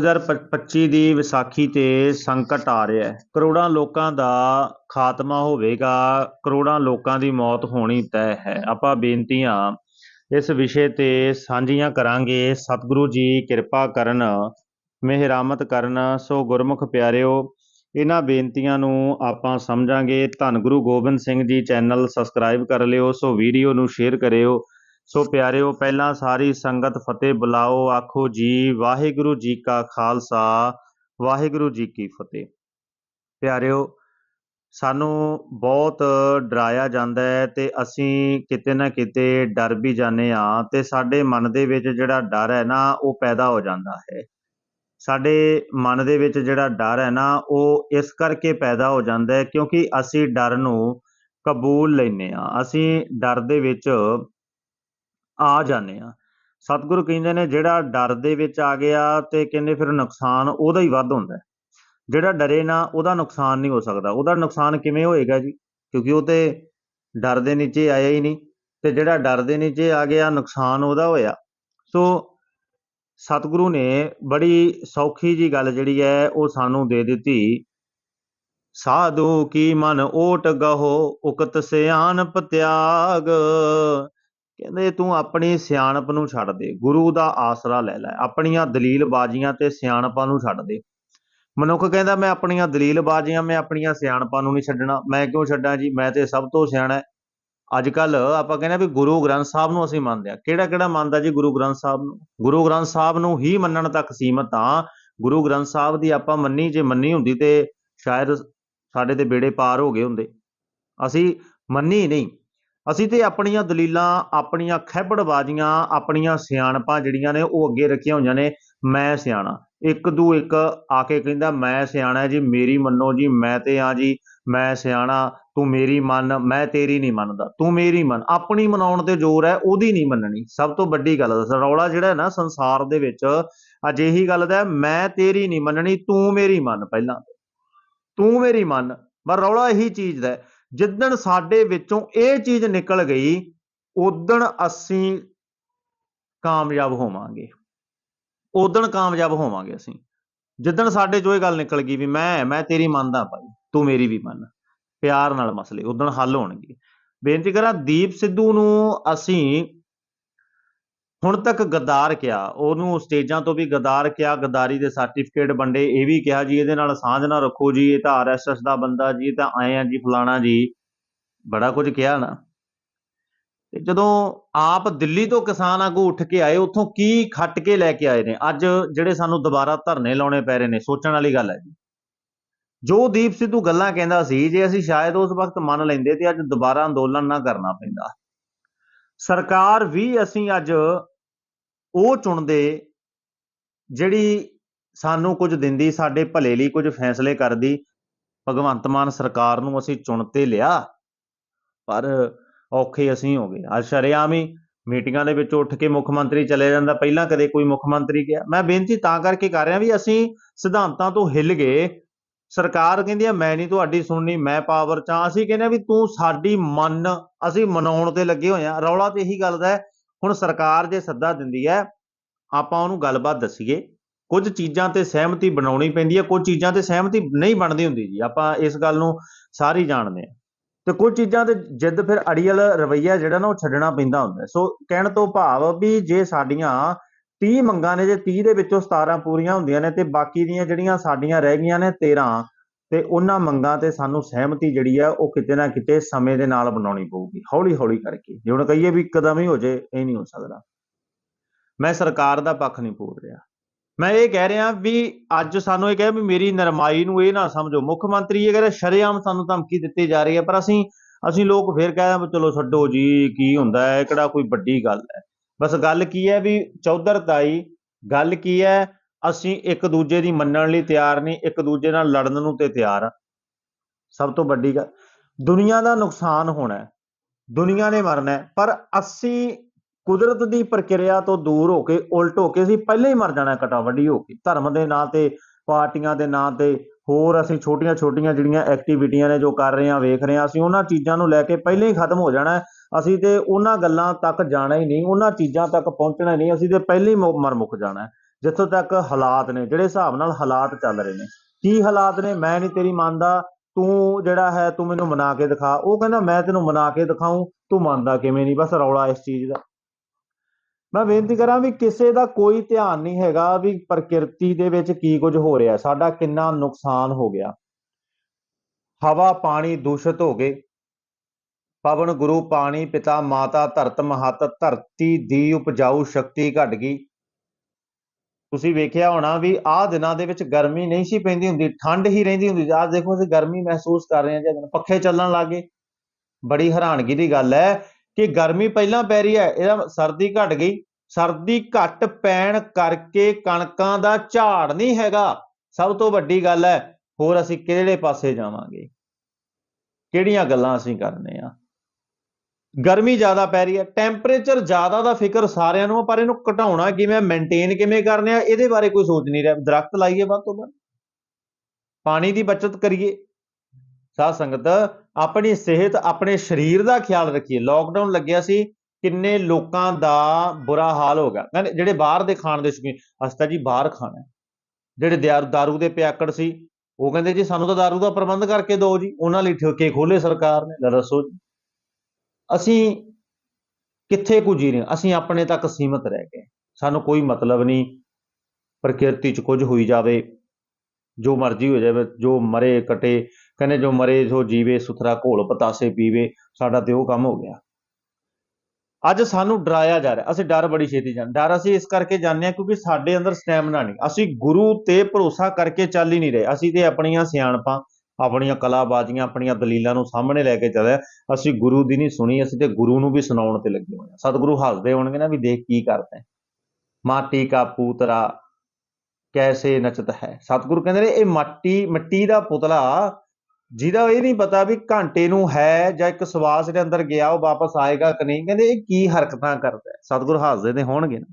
2025 ਦੀ ਵਿਸਾਖੀ ਤੇ ਸੰਕਟ ਆ ਰਿਹਾ ਹੈ। ਕਰੋੜਾਂ ਲੋਕਾਂ ਦਾ ਖਾਤਮਾ ਹੋਵੇਗਾ, ਕਰੋੜਾਂ ਲੋਕਾਂ ਦੀ ਮੌਤ ਹੋਣੀ ਤੈਅ ਹੈ। ਆਪਾਂ ਬੇਨਤੀਆਂ ਇਸ ਵਿਸ਼ੇ ਤੇ ਸਾਂਝੀਆਂ ਕਰਾਂਗੇ। ਸਤਿਗੁਰੂ ਜੀ ਕਿਰਪਾ ਕਰਨ, ਮਿਹਰਾਮਤ ਕਰਨ। ਸੋ ਗੁਰਮੁਖ ਪਿਆਰਿਓ, ਇਹਨਾਂ ਬੇਨਤੀਆਂ ਨੂੰ ਆਪਾਂ ਸਮਝਾਂਗੇ। ਧੰਨ ਗੁਰੂ ਗੋਬਿੰਦ ਸਿੰਘ ਜੀ ਚੈਨਲ ਸਬਸਕ੍ਰਾਈਬ ਕਰ ਲਿਓ, ਸੋ ਵੀਡੀਓ ਨੂੰ ਸ਼ੇਅਰ ਕਰਿਓ। ਸੋ ਪਿਆਰਿਓ, ਪਹਿਲਾਂ ਸਾਰੀ ਸੰਗਤ ਫਤਿਹ ਬੁਲਾਓ, ਆਖੋ ਜੀ, ਵਾਹਿਗੁਰੂ ਜੀ ਕਾ ਖਾਲਸਾ, ਵਾਹਿਗੁਰੂ ਜੀ ਕੀ ਫਤਿਹ। ਪਿਆਰਿਓ, ਸਾਨੂੰ ਬਹੁਤ ਡਰਾਇਆ ਜਾਂਦਾ ਹੈ ਤੇ ਅਸੀਂ ਕਿਤੇ ਨਾ ਕਿਤੇ ਡਰ ਵੀ ਜਾਂਦੇ ਆ ਤੇ ਸਾਡੇ ਮਨ ਦੇ ਵਿੱਚ ਜਿਹੜਾ ਡਰ ਹੈ ਨਾ, ਉਹ ਪੈਦਾ ਹੋ ਜਾਂਦਾ ਹੈ। ਸਾਡੇ ਮਨ ਦੇ ਵਿੱਚ ਜਿਹੜਾ ਡਰ ਹੈ ਨਾ, ਉਹ ਇਸ ਕਰਕੇ ਪੈਦਾ ਹੋ ਜਾਂਦਾ ਹੈ ਕਿਉਂਕਿ ਅਸੀਂ ਡਰ ਨੂੰ ਕਬੂਲ ਲੈਨੇ ਆ ਅਸੀਂ ਡਰ ਦੇ ਵਿੱਚ ਆ ਜਾਂਦੇ ਆ ਸਤਿਗੁਰੂ ਕਹਿੰਦੇ ਨੇ, ਜਿਹੜਾ ਡਰ ਦੇ ਵਿੱਚ ਆ ਗਿਆ ਤੇ ਕਹਿੰਦੇ ਫਿਰ ਨੁਕਸਾਨ ਉਹਦਾ ਹੀ ਵੱਧ ਹੁੰਦਾ ਜਿਹੜਾ ਡਰੇ ਨਾ, ਉਹਦਾ ਨੁਕਸਾਨ ਨਹੀਂ ਹੋ ਸਕਦਾ। ਉਹਦਾ ਨੁਕਸਾਨ ਕਿਵੇਂ ਹੋਏਗਾ ਜੀ? ਕਿਉਂਕਿ ਉਹ ਤੇ ਡਰ ਦੇ ਨੀਚੇ ਆਇਆ ਹੀ ਨਹੀਂ ਤੇ ਜਿਹੜਾ ਡਰ ਦੇ ਨੀਚੇ ਆ ਗਿਆ, ਨੁਕਸਾਨ ਉਹਦਾ ਹੋਇਆ। ਸੋ ਸਤਿਗੁਰੂ ਨੇ ਬੜੀ ਸੌਖੀ ਜੀ ਗੱਲ ਜਿਹੜੀ ਹੈ, ਉਹ ਸਾਨੂੰ ਦੇ ਦਿੱਤੀ। ਸਾਧੂ ਕੀ ਮਨ ਓਟ ਗਹੋ, ਉਕਤ ਸਿਆਣਪ ਤਿਆਗ। ਕਹਿੰਦੇ ਤੂੰ ਆਪਣੀ ਸਿਆਣਪ ਨੂੰ ਛੱਡ ਦੇ, ਗੁਰੂ ਦਾ ਆਸਰਾ ਲੈ ਲੈ, ਆਪਣੀਆਂ ਦਲੀਲ ਬਾਜ਼ੀਆਂ ਤੇ ਸਿਆਣਪਾਂ ਨੂੰ ਛੱਡ ਦੇ। ਮਨੁੱਖ ਕਹਿੰਦਾ, ਮੈਂ ਆਪਣੀਆਂ ਦਲੀਲ ਬਾਜ਼ੀਆਂ ਮੈਂ ਆਪਣੀਆਂ ਸਿਆਣਪਾਂ ਨੂੰ ਨਹੀਂ ਛੱਡਣਾ। ਮੈਂ ਕਿਉਂ ਛੱਡਾਂ ਜੀ? ਮੈਂ ਤੇ ਸਭ ਤੋਂ ਸਿਆਣਾ ਅੱਜ ਕੱਲ ਆਪਾਂ ਕਹਿੰਦੇ ਵੀ ਗੁਰੂ ਗ੍ਰੰਥ ਸਾਹਿਬ ਨੂੰ ਅਸੀਂ ਮੰਨਦੇ ਆ ਕਿਹੜਾ ਕਿਹੜਾ ਮੰਨਦਾ ਜੀ ਗੁਰੂ ਗ੍ਰੰਥ ਸਾਹਿਬ ਨੂੰ? ਗੁਰੂ ਗ੍ਰੰਥ ਸਾਹਿਬ ਨੂੰ ਹੀ ਮੰਨਣ ਤੱਕ ਸੀਮਤ ਆ ਗੁਰੂ ਗ੍ਰੰਥ ਸਾਹਿਬ ਦੀ ਆਪਾਂ ਮੰਨੀ, ਜੇ ਮੰਨੀ ਹੁੰਦੀ ਤੇ ਸ਼ਾਇਦ ਸਾਡੇ ਤੇ ਬੇੜੇ ਪਾਰ ਹੋ ਗਏ ਹੁੰਦੇ। ਅਸੀਂ ਮੰਨੀ ਨਹੀਂ। ਅਸੀਂ ਤੇ ਆਪਣੀਆਂ ਦਲੀਲਾਂ, ਆਪਣੀਆਂ ਖੈਬੜਬਾਜ਼ੀਆਂ, ਆਪਣੀਆਂ ਸਿਆਣਪਾਂ ਜਿਹੜੀਆਂ ਨੇ, ਉਹ ਅੱਗੇ ਰੱਖੀਆਂ ਹੋਈਆਂ ਨੇ, ਮੈਂ ਸਿਆਣਾ। ਇੱਕ ਦੂ ਇੱਕ ਆ ਕੇ ਕਹਿੰਦਾ, ਮੈਂ ਸਿਆਣਾ ਜੀ, ਮੇਰੀ ਮੰਨੋ ਜੀ, ਮੈਂ ਤੇ ਆ ਜੀ, ਮੈਂ ਸਿਆਣਾ, ਤੂੰ ਮੇਰੀ ਮੰਨ, ਮੈਂ ਤੇਰੀ ਨਹੀਂ ਮੰਨਦਾ, ਤੂੰ ਮੇਰੀ ਮੰਨ। ਆਪਣੀ ਮਨਾਉਣ ਤੇ ਜ਼ੋਰ ਹੈ, ਉਹਦੀ ਨਹੀਂ ਮੰਨਣੀ। ਸਭ ਤੋਂ ਵੱਡੀ ਗੱਲ ਹੈ ਰੌਲਾ ਜਿਹੜਾ ਹੈ ਨਾ, ਸੰਸਾਰ ਦੇ ਵਿੱਚ ਅਜਿਹੀ ਗੱਲ ਦਾ ਮੈਂ ਤੇਰੀ ਨਹੀਂ ਮੰਨਣੀ, ਤੂੰ ਮੇਰੀ ਮੰਨ ਪਹਿਲਾਂ। ਤੂੰ ਮੇਰੀ ਮੰਨ। ਪਰ ਰੌਲਾ ਇਹੀ ਚੀਜ਼ ਦਾ ਜਿੱਦਣ ਸਾਡੇ ਵਿੱਚੋਂ ਇਹ ਚੀਜ਼ ਨਿਕਲ ਗਈ ਉਦਣ ਅਸੀਂ ਕਾਮਯਾਬ ਹੋਵਾਂਗੇ। ਉਦਣ ਕਾਮਯਾਬ ਹੋਵਾਂਗੇ ਅਸੀਂ। ਜਿੱਦਣ ਸਾਡੇ ਚੋਂ ਇਹ ਗੱਲ ਨਿਕਲ ਗਈ ਵੀ ਮੈਂ ਮੈਂ ਤੇਰੀ ਮੰਨਦਾ ਭਾਈ, ਤੂੰ ਮੇਰੀ ਵੀ ਮੰਨ। ਪਿਆਰ ਨਾਲ ਮਸਲੇ ਉਦਣ ਹੱਲ ਹੋਣਗੇ। ਬੇਨਤੀ ਕਰਾਂ, ਦੀਪ ਸਿੱਧੂ ਨੂੰ ਅਸੀਂ ਹੁਣ ਤੱਕ ਗਦਾਰ ਕਿਹਾ ਉਹਨੂੰ ਸਟੇਜਾਂ ਤੋਂ ਵੀ ਗਦਾਰ ਕਿਹਾ ਗਦਾਰੀ ਦੇ ਸਰਟੀਫਿਕੇਟ ਵੰਡੇ, ਇਹ ਵੀ ਕਿਹਾ ਜੀ, ਇਹਦੇ ਨਾਲ ਸਾਂਝ ਨਾ ਰੱਖੋ ਜੀ, ਇਹ ਤਾਂ ਆਰਐਸਐਸ ਦਾ ਬੰਦਾ ਜੀ, ਇਹ ਤਾਂ ਆਏ ਆ ਜੀ, ਫਲਾਣਾ ਜੀ। ਬੜਾ ਕੁਝ ਕਿਹਾ ਨਾ। ਤੇ ਜਦੋਂ ਆਪ ਦਿੱਲੀ ਤੋਂ ਕਿਸਾਨ ਆਗੂ ਉੱਠ ਕੇ ਆਏ, ਉੱਥੋਂ ਕੀ ਖੱਟ ਕੇ ਲੈ ਕੇ ਆਏ ਨੇ? ਅੱਜ ਜਿਹੜੇ ਸਾਨੂੰ ਦੁਬਾਰਾ ਧਰਨੇ ਲਾਉਣੇ ਪੈ ਰਹੇ ਨੇ, ਸੋਚਣ ਵਾਲੀ ਗੱਲ ਹੈ ਜੀ। ਜੋ ਦੀਪ ਸਿੱਧੂ ਗੱਲਾਂ ਕਹਿੰਦਾ ਸੀ, ਜੇ ਅਸੀਂ ਸ਼ਾਇਦ ਉਸ ਵਕਤ ਮੰਨ ਲੈਂਦੇ ਤੇ ਅੱਜ ਦੁਬਾਰਾ ਅੰਦੋਲਨ ਨਾ ਕਰਨਾ ਪੈਂਦਾ। ਸਰਕਾਰ ਵੀ ਅਸੀਂ ਅੱਜ ਉਹ ਚੁਣਦੇ ਜਿਹੜੀ ਸਾਨੂੰ ਕੁਝ ਦਿੰਦੀ, ਸਾਡੇ ਭਲੇ ਲਈ ਕੁਝ ਫੈਸਲੇ ਕਰਦੀ। ਭਗਵੰਤ ਮਾਨ ਸਰਕਾਰ ਨੂੰ ਅਸੀਂ ਚੁਣ ਤੇ ਲਿਆ, ਪਰ ਔਖੇ ਅਸੀਂ ਹੋ ਗਏ। ਅੱਜ ਸ਼ਰੇਆਮ ਹੀ ਮੀਟਿੰਗਾਂ ਦੇ ਵਿੱਚ ਉੱਠ ਕੇ ਮੁੱਖ ਮੰਤਰੀ ਚਲੇ ਜਾਂਦਾ ਪਹਿਲਾਂ ਕਦੇ ਕੋਈ ਮੁੱਖ ਮੰਤਰੀ ਗਿਆ। ਮੈਂ ਬੇਨਤੀ ਤਾਂ ਕਰਕੇ ਕਰ ਰਿਹਾ ਵੀ ਅਸੀਂ ਸਿਧਾਂਤਾਂ ਤੋਂ ਹਿੱਲ ਗਏ। ਸਰਕਾਰ ਕਹਿੰਦੀ ਆ, ਮੈਂ ਨਹੀਂ ਤੁਹਾਡੀ ਸੁਣਨੀ, ਮੈਂ ਪਾਵਰ ਚ ਅਸੀਂ ਕਹਿੰਦੇ ਆ ਵੀ ਤੂੰ ਸਾਡੀ ਮੰਨ, ਅਸੀਂ ਮਨਾਉਣ ਤੇ ਲੱਗੇ ਹੋਏ ਆ। ਰੌਲਾ ਤੇ ਇਹੀ ਗੱਲ ਦਾ ਹੁਣ ਸਰਕਾਰ ਜੇ ਸੱਦਾ ਦਿੰਦੀ ਹੈ, ਆਪਾਂ ਉਹਨੂੰ ਗੱਲਬਾਤ ਦੱਸੀਏ। ਕੁਝ ਚੀਜ਼ਾਂ ਤੇ ਸਹਿਮਤੀ ਬਣਾਉਣੀ ਪੈਂਦੀ ਹੈ, ਕੁਝ ਚੀਜ਼ਾਂ ਤੇ ਸਹਿਮਤੀ ਨਹੀਂ ਬਣਦੀ ਹੁੰਦੀ ਜੀ। ਆਪਾਂ ਇਸ ਗੱਲ ਨੂੰ ਸਾਰੀ ਜਾਣਦੇ ਆ ਤੇ ਕੁਝ ਚੀਜ਼ਾਂ ਤੇ ਜਿੱਦ ਫਿਰ ਅੜੀਅਲ ਰਵਈਆ ਜਿਹੜਾ ਨਾ ਉਹ ਛੱਡਣਾ ਪੈਂਦਾ ਹੁੰਦਾ ਸੋ ਕਹਿਣ ਤੋਂ ਭਾਵ ਵੀ ਜੇ ਸਾਡੀਆਂ 30 ਮੰਗਾਂ ਨੇ ਜੇ 30 ਦੇ ਵਿੱਚੋਂ 17 ਪੂਰੀਆਂ ਹੁੰਦੀਆਂ ਨੇ ਤੇ ਬਾਕੀ ਦੀਆਂ ਜਿਹੜੀਆਂ ਸਾਡੀਆਂ ਰਹਿ ਗਈਆਂ ਨੇ 13 ਤੇ ਉਹਨਾਂ ਮੰਗਾਂ ਤੇ ਸਾਨੂੰ ਸਹਿਮਤੀ ਜਿਹੜੀ ਆ, ਉਹ ਕਿਤੇ ਨਾ ਕਿਤੇ ਸਮੇਂ ਦੇ ਨਾਲ ਬਣਾਉਣੀ ਪਊਗੀ ਹੌਲੀ ਹੌਲੀ ਕਰਕੇ। ਜੇ ਹੁਣ ਕਹੀਏ ਵੀ ਕਦਮ ਹੀ ਹੋ ਜੇ, ਇਹ ਨਹੀਂ ਹੋ ਸਕਦਾ। ਮੈਂ ਸਰਕਾਰ ਦਾ ਪੱਖ ਨਹੀਂ ਪੂਰ ਰਿਹਾ। ਮੈਂ ਇਹ ਕਹਿ ਰਿਹਾ ਵੀ ਅੱਜ ਸਾਨੂੰ ਇਹ ਕਹੇ ਵੀ ਮੇਰੀ ਨਰਮਾਈ ਨੂੰ ਇਹ ਨਾ ਸਮਝੋ, ਮੁੱਖ ਮੰਤਰੀ ਇਹ ਕਹਿੰਦਾ ਸ਼ਰੇਆਮ ਸਾਨੂੰ ਧਮਕੀ ਦਿੱਤੀ ਜਾ ਰਹੀ ਹੈ, ਪਰ ਅਸੀਂ ਅਸੀਂ ਲੋਕ ਫਿਰ ਕਹਿੰਦੇ ਆ ਚਲੋ ਛੱਡੋ ਜੀ, ਕੀ ਹੁੰਦਾ ਹੈ ਇਹ ਕਿਹੜਾ ਕੋਈ ਵੱਡੀ ਗੱਲ ਹੈ। ਬਸ ਗੱਲ ਕੀ ਹੈ ਵੀ ਚੌਧਰਤਾਈ ਗੱਲ ਕੀ ਹੈ, ਅਸੀਂ ਇੱਕ ਦੂਜੇ ਦੀ ਮੰਨਣ ਲਈ ਤਿਆਰ ਨਹੀਂ, ਇੱਕ ਦੂਜੇ ਨਾਲ ਲੜਨ ਨੂੰ ਤੇ ਤਿਆਰ ਆ ਸਭ ਤੋਂ ਵੱਡੀ ਗੱਲ, ਦੁਨੀਆ ਦਾ ਨੁਕਸਾਨ ਹੋਣਾ ਹੈ, ਦੁਨੀਆ ਨੇ ਮਰਨਾ ਪਰ ਅਸੀਂ ਕੁਦਰਤ ਦੀ ਪ੍ਰਕਿਰਿਆ ਤੋਂ ਦੂਰ ਹੋ ਕੇ, ਉਲਟ ਹੋ ਕੇ ਅਸੀਂ ਪਹਿਲਾਂ ਹੀ ਮਰ ਜਾਣਾ ਕਟਾ ਵੱਡੀ ਹੋ ਕੇ। ਧਰਮ ਦੇ ਨਾਂ ਤੇ, ਪਾਰਟੀਆਂ ਦੇ ਨਾਂ ਤੇ, ਹੋਰ ਅਸੀਂ ਛੋਟੀਆਂ-ਛੋਟੀਆਂ ਜਿਹੜੀਆਂ ਐਕਟੀਵਿਟੀਆਂ ਨੇ ਜੋ ਕਰ ਰਹੇ ਹਾਂ, ਵੇਖ ਰਹੇ ਹਾਂ, ਅਸੀਂ ਉਹਨਾਂ ਚੀਜ਼ਾਂ ਨੂੰ ਲੈ ਕੇ ਪਹਿਲਾਂ ਹੀ ਖਤਮ ਹੋ ਜਾਣਾ ਅਸੀਂ ਤੇ ਉਹਨਾਂ ਗੱਲਾਂ ਤੱਕ ਜਾਣਾ ਹੀ ਨਹੀਂ, ਉਹਨਾਂ ਚੀਜ਼ਾਂ ਤੱਕ ਪਹੁੰਚਣਾ ਹੀ ਨਹੀਂ, ਅਸੀਂ ਤੇ ਪਹਿਲਾਂ ਹੀ ਮੁ- ਮਰ ਮੁੱਕ ਜਾਣਾ ਜਿੱਥੋਂ ਤੱਕ ਹਾਲਾਤ ਨੇ, ਜਿਹੜੇ ਹਿਸਾਬ ਨਾਲ ਹਾਲਾਤ ਚੱਲ ਰਹੇ ਨੇ। ਕੀ ਹਾਲਾਤ ਨੇ, ਮੈਂ ਨਹੀਂ ਤੇਰੀ ਮੰਨਦਾ, ਤੂੰ ਜਿਹੜਾ ਹੈ, ਤੂੰ ਮੈਨੂੰ ਮਨਾ ਕੇ ਦਿਖਾ। ਉਹ ਕਹਿੰਦਾ, ਮੈਂ ਤੈਨੂੰ ਮਨਾ ਕੇ ਦਿਖਾਉਂ ਤੂੰ ਮੰਨਦਾ ਕਿਵੇਂ ਨਹੀਂ, ਬਸ ਰੌਲਾ ਇਸ ਚੀਜ਼ ਦਾ। ਮੈਂ ਬੇਨਤੀ ਕਰਾਂ ਵੀ ਕਿਸੇ ਦਾ ਕੋਈ ਧਿਆਨ ਨਹੀਂ ਹੈਗਾ ਵੀ ਪ੍ਰਕਿਰਤੀ ਦੇ ਵਿੱਚ ਕੀ ਕੁਝ ਹੋ ਰਿਹਾ। ਸਾਡਾ ਕਿੰਨਾ ਨੁਕਸਾਨ ਹੋ ਗਿਆ। ਹਵਾ, ਪਾਣੀ ਦੂਸ਼ਿਤ ਹੋ ਗਏ। ਪਵਨ ਗੁਰੂ ਪਾਣੀ ਪਿਤਾ ਮਾਤਾ ਧਰਤ ਮਹਤ ਧਰਤੀ ਦੀ ਉਪਜਾਊ ਸ਼ਕਤੀ ਘਟ ਗਈ। ਤੁਸੀਂ ਵੇਖਿਆ ਹੋਣਾ ਵੀ ਆਹ ਦਿਨਾਂ ਦੇ ਵਿੱਚ ਗਰਮੀ ਨਹੀਂ ਸੀ ਪੈਂਦੀ ਹੁੰਦੀ, ਠੰਡ ਹੀ ਰਹਿੰਦੀ ਹੁੰਦੀ ਆਹ ਦੇਖੋ, ਅਸੀਂ ਗਰਮੀ ਮਹਿਸੂਸ ਕਰ ਰਹੇ ਹਾਂ ਜਦੋਂ ਪੱਖੇ ਚੱਲਣ ਲੱਗੇ ਬੜੀ ਹੈਰਾਨਗੀ ਦੀ ਗੱਲ ਹੈ ਕਿ ਗਰਮੀ ਪਹਿਲਾਂ ਪੈ ਰਹੀ ਹੈ, ਇਹਦਾ ਸਰਦੀ ਘਟ ਗਈ। ਸਰਦੀ ਘਟ ਪੈਣ ਕਰਕੇ ਕਣਕਾਂ ਦਾ ਝਾੜ ਨਹੀਂ ਹੈਗਾ। ਸਭ ਤੋਂ ਵੱਡੀ ਗੱਲ ਹੈ, ਹੋਰ ਅਸੀਂ ਕਿਹੜੇ ਪਾਸੇ ਜਾਵਾਂਗੇ? ਕਿਹੜੀਆਂ ਗੱਲਾਂ ਅਸੀਂ ਕਰਨੇ ਆ? ਗਰਮੀ ਜ਼ਿਆਦਾ ਪੈ ਰਹੀ ਹੈ ਟੈਂਪਰੇਚਰ ਜ਼ਿਆਦਾ ਦਾ ਫਿਕਰ ਸਾਰਿਆਂ ਨੂੰ ਪਰ ਇਹਨੂੰ ਘਟਾਉਣਾ ਕਿਵੇਂ ਮੇਨਟੇਨ ਕਿਵੇਂ ਕਰਨਾ ਇਹਦੇ ਬਾਰੇ ਕੋਈ ਸੋਚ ਨਹੀਂ ਰਿਹਾ। ਦਰਖਤ ਲਾਈਏ ਵੱਧ ਤੋਂ ਵੱਧ। ਪਾਣੀ ਦੀ ਬਚਤ ਕਰੀਏ। ਸਾਧ ਸੰਗਤ, ਆਪਣੀ ਸਿਹਤ, ਆਪਣੇ ਸਰੀਰ ਦਾ ਖਿਆਲ ਰੱਖੀਏ। ਲੋਕਡਾਊਨ ਲੱਗਿਆ ਸੀ, ਕਿੰਨੇ ਲੋਕਾਂ ਦਾ ਬੁਰਾ ਹਾਲ ਹੋ ਗਿਆ। ਕਹਿੰਦੇ ਜਿਹੜੇ ਬਾਹਰ ਦੇ ਖਾਣ ਦੇ ਸ਼ੌਕੀਨ, ਅਸਤਾ ਜੀ ਬਾਹਰ ਖਾਣਾ ਜਿਹੜੇ ਦਿਆਰ ਦਾਰੂ ਦੇ ਪਿਆਕੜ ਸੀ, ਉਹ ਕਹਿੰਦੇ ਜੀ ਸਾਨੂੰ ਤਾਂ ਦਾਰੂ ਦਾ ਪ੍ਰਬੰਧ ਕਰਕੇ ਦਿਓ ਜੀ, ਉਹਨਾਂ ਲਈ ਠੇਕੇ ਖੋਲੇ ਸਰਕਾਰ ਨੇ। ਦੱਸੋ ਜੀ। ਅਸੀਂ ਕਿੱਥੇ ਕੁ ਜੀ ਰਹੇ ਅਸੀਂ ਆਪਣੇ ਤੱਕ ਸੀਮਤ ਰਹਿ ਗਏ। ਸਾਨੂੰ ਕੋਈ ਮਤਲਬ ਨਹੀਂ, ਪ੍ਰਕਿਰਤੀ 'ਚ ਕੁਝ ਹੋਈ ਜਾਵੇ, ਜੋ ਮਰਜ਼ੀ ਹੋ ਜਾਵੇ, ਜੋ ਮਰੇ ਕਟੇ, ਕਹਿੰਦੇ ਜੋ ਮਰੇ ਜੋ ਜੀਵੇ, ਸੁਥਰਾ ਘੋਲ ਪਤਾਸੇ ਪੀਵੇ, ਸਾਡਾ ਤੇ ਉਹ ਕੰਮ ਹੋ ਗਿਆ। ਅੱਜ ਸਾਨੂੰ ਡਰਾਇਆ ਜਾ ਰਿਹਾ, ਅਸੀਂ ਡਰ ਬੜੀ ਛੇਤੀ ਜਾਂ ਡਰ ਅਸੀਂ ਇਸ ਕਰਕੇ ਜਾਂਦੇ ਹਾਂ ਕਿਉਂਕਿ ਸਾਡੇ ਅੰਦਰ ਸਟੈਮਿਨਾ ਨਹੀਂ। ਅਸੀਂ ਗੁਰੂ ਤੇ ਭਰੋਸਾ ਕਰਕੇ ਚੱਲ ਹੀ ਨਹੀਂ ਰਹੇ, ਅਸੀਂ ਤੇ ਆਪਣੀਆਂ ਸਿਆਣਪਾਂ ਆਪਣੀਆਂ ਕਲਾਬਾਜ਼ੀਆਂ, ਆਪਣੀਆਂ ਦਲੀਲਾਂ ਨੂੰ ਸਾਹਮਣੇ ਲੈ ਕੇ ਚੱਲਿਆ। ਅਸੀਂ ਗੁਰੂ ਦੀ ਨਹੀਂ ਸੁਣੀ, ਅਸੀਂ ਤੇ ਗੁਰੂ ਨੂੰ ਵੀ ਸੁਣਾਉਣ ਤੇ ਲੱਗੇ ਹੋਏ ਹਾਂ। ਸਤਿਗੁਰੂ ਹੱਸਦੇ ਹੋਣਗੇ ਨਾ ਵੀ ਦੇਖ ਕੀ ਕਰਦਾ ਮਾਟੀ ਕਾ ਪੂਤਰਾ ਕੈਸੇ ਨਚਤ ਹੈ? ਸਤਿਗੁਰੂ ਕਹਿੰਦੇ ਨੇ, ਇਹ ਮਾਟੀ, ਮਿੱਟੀ ਦਾ ਪੁਤਲਾ ਜਿਹਦਾ ਇਹ ਨਹੀਂ ਪਤਾ ਵੀ ਘੰਟੇ ਨੂੰ ਹੈ ਜਾਂ ਇੱਕ ਸਵਾਸ ਦੇ ਅੰਦਰ ਗਿਆ, ਉਹ ਵਾਪਸ ਆਏਗਾ ਕਿ ਨਹੀਂ। ਕਹਿੰਦੇ ਇਹ ਕੀ ਹਰਕਤਾਂ ਕਰਦਾ ਸਤਿਗੁਰੂ ਹੱਸਦੇ ਤੇ ਹੋਣਗੇ ਨਾ।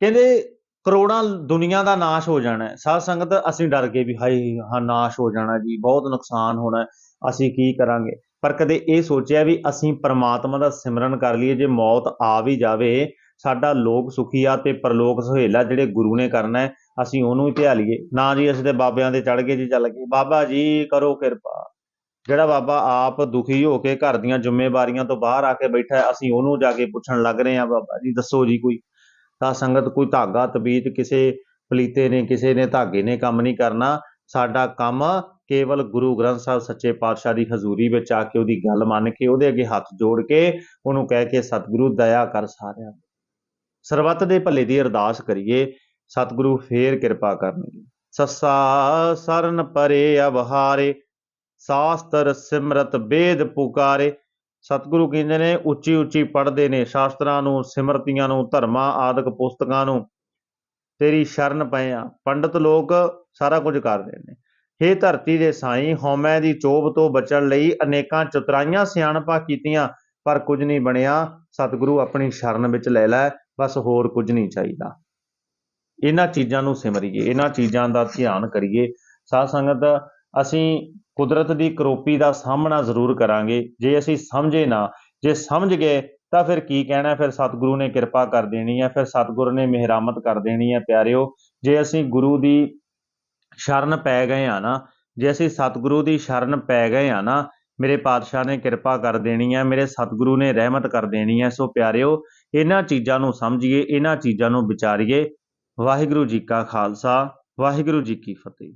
ਕਹਿੰਦੇ ਕਰੋੜਾਂ ਦੁਨੀਆ ਦਾ ਨਾਸ਼ ਹੋ ਜਾਣਾ ਹੈ। ਸਾਧ ਸੰਗਤ, ਅਸੀਂ ਡਰ ਗਏ ਵੀ ਹਾਏ, ਹਾਂ, ਨਾਸ਼ ਹੋ ਜਾਣਾ ਜੀ, ਬਹੁਤ ਨੁਕਸਾਨ ਹੋਣਾ ਅਸੀਂ ਕੀ ਕਰਾਂਗੇ? ਪਰ ਕਦੇ ਇਹ ਸੋਚਿਆ ਵੀ ਅਸੀਂ ਪਰਮਾਤਮਾ ਦਾ ਸਿਮਰਨ ਕਰ ਲਈਏ, ਜੇ ਮੌਤ ਆ ਵੀ ਜਾਵੇ, ਸਾਡਾ ਲੋਕ ਸੁਖੀ ਆ ਤੇ ਪਰਲੋਕ ਸੁਹੇਲਾ ਜਿਹੜੇ ਗੁਰੂ ਨੇ ਕਰਨਾ ਹੈ, ਅਸੀਂ ਉਹਨੂੰ ਹੀ ਧਿਆ ਲਈਏ। ਨਾ ਜੀ, ਅਸੀਂ ਤੇ ਬਾਬਿਆਂ ਦੇ ਚੜ ਗਏ ਜੀ, ਚੱਲ ਗਏ। ਬਾਬਾ ਜੀ, ਕਰੋ ਕਿਰਪਾ। ਜਿਹੜਾ ਬਾਬਾ ਆਪ ਦੁਖੀ ਹੋ ਕੇ ਘਰ ਦੀਆਂ ਜ਼ਿੰਮੇਵਾਰੀਆਂ ਤੋਂ ਬਾਹਰ ਆ ਕੇ ਬੈਠਾ ਅਸੀਂ ਉਹਨੂੰ ਜਾ ਕੇ ਪੁੱਛਣ ਲੱਗ ਰਹੇ ਹਾਂ, ਬਾਬਾ ਜੀ, ਦੱਸੋ ਜੀ ਕੋਈ। ਤਾਂ ਸੰਗਤ ਕੋਈ ਧਾਗਾ, ਤਬੀਤ ਕਿਸੇ ਪਲੀਤੇ ਨੇ, ਕਿਸੇ ਨੇ ਧਾਗੇ ਨੇ ਕੰਮ ਨਹੀਂ ਕਰਨਾ। ਸਾਡਾ ਕੰਮ ਕੇਵਲ ਗੁਰੂ ਗ੍ਰੰਥ ਸਾਹਿਬ ਸੱਚੇ ਪਾਤਸ਼ਾਹ ਦੀ ਹਜ਼ੂਰੀ ਵਿੱਚ ਆ ਕੇ ਉਹਦੀ ਗੱਲ ਮੰਨ ਕੇ, ਉਹਦੇ ਅੱਗੇ ਹੱਥ ਜੋੜ ਕੇ ਉਹਨੂੰ ਕਹਿ ਕੇ ਸਤਿਗੁਰੂ ਦਇਆ ਕਰ ਸਾਰਿਆਂ ਸਰਬੱਤ ਦੇ ਭਲੇ ਦੀ ਅਰਦਾਸ ਕਰੀਏ, ਸਤਿਗੁਰੂ ਫੇਰ ਕਿਰਪਾ ਕਰਨਗੇ। ਸੱਸਾ ਸਰਨ ਪਰੇ ਅਵਹਾਰੇ, ਸਾਸਤਰ ਸਿਮਰਤ ਬੇਦ ਪੁਕਾਰੇ ਸਤਿਗੁਰੂ ਕਹਿੰਦੇ ਨੇ, ਉੱਚੀ ਉੱਚੀ ਪੜ੍ਹਦੇ ਨੇ, ਸ਼ਾਸਤਰਾਂ ਨੂੰ, ਸਿਮਰਤੀਆਂ ਨੂੰ, ਧਰਮਾਂ, ਆਦਿਕ ਪੁਸਤਕਾਂ ਨੂੰ। ਤੇਰੀ ਸ਼ਰਨ ਪਏ ਆ। ਪੰਡਤ ਲੋਕ ਸਾਰਾ ਕੁਝ ਕਰਦੇ ਨੇ। ਹੇ ਧਰਤੀ ਦੇ ਸਾਈਂ, ਹਉਮੈ ਦੀ ਚੋਭ ਤੋਂ ਬਚਣ ਲਈ ਅਨੇਕਾਂ ਚਤਰਾਈਆਂ ਸਿਆਣਪਾਂ ਕੀਤੀਆਂ, ਪਰ ਕੁਝ ਨਹੀਂ ਬਣਿਆ। ਸਤਿਗੁਰੂ ਆਪਣੀ ਸ਼ਰਨ ਵਿੱਚ ਲੈ ਲੈ, ਬਸ ਹੋਰ ਕੁਝ ਨਹੀਂ ਚਾਹੀਦਾ। ਇਹਨਾਂ ਚੀਜ਼ਾਂ ਨੂੰ ਸਿਮਰੀਏ, ਇਹਨਾਂ ਚੀਜ਼ਾਂ ਦਾ ਧਿਆਨ ਕਰੀਏ। ਸਾਧ ਸੰਗਤ, ਅਸੀਂ ਕੁਦਰਤ ਦੀ ਕਰੋਪੀ ਦਾ ਸਾਹਮਣਾ ਜ਼ਰੂਰ ਕਰਾਂਗੇ। ਜੇ ਅਸੀਂ ਸਮਝੇ ਨਾ, ਜੇ ਸਮਝ ਗਏ, ਤਾਂ ਫਿਰ ਕੀ ਕਹਿਣਾ ਫਿਰ ਸਤਿਗੁਰੂ ਨੇ ਕਿਰਪਾ ਕਰ ਦੇਣੀ ਹੈ, ਫਿਰ ਸਤਿਗੁਰੂ ਨੇ ਮਿਹਰਾਮਤ ਕਰ ਦੇਣੀ ਹੈ, ਪਿਆਰਿਓ। ਜੇ ਅਸੀਂ ਗੁਰੂ ਦੀ ਸ਼ਰਨ ਪੈ ਗਏ ਆ ਨਾ, ਜੇ ਅਸੀਂ ਸਤਿਗੁਰੂ ਦੀ ਸ਼ਰਨ ਪੈ ਗਏ ਆ ਨਾ, ਮੇਰੇ ਪਾਤਸ਼ਾਹ ਨੇ ਕਿਰਪਾ ਕਰ ਦੇਣੀ ਹੈ, ਮੇਰੇ ਸਤਿਗੁਰੂ ਨੇ ਰਹਿਮਤ ਕਰ ਦੇਣੀ ਹੈ। ਸੋ ਪਿਆਰਿਓ, ਇਹਨਾਂ ਚੀਜ਼ਾਂ ਨੂੰ ਸਮਝੀਏ, ਇਹਨਾਂ ਚੀਜ਼ਾਂ ਨੂੰ ਵਿਚਾਰੀਏ। ਵਾਹਿਗੁਰੂ ਜੀ ਕਾ ਖਾਲਸਾ, ਵਾਹਿਗੁਰੂ ਜੀ ਕੀ ਫਤਿਹ।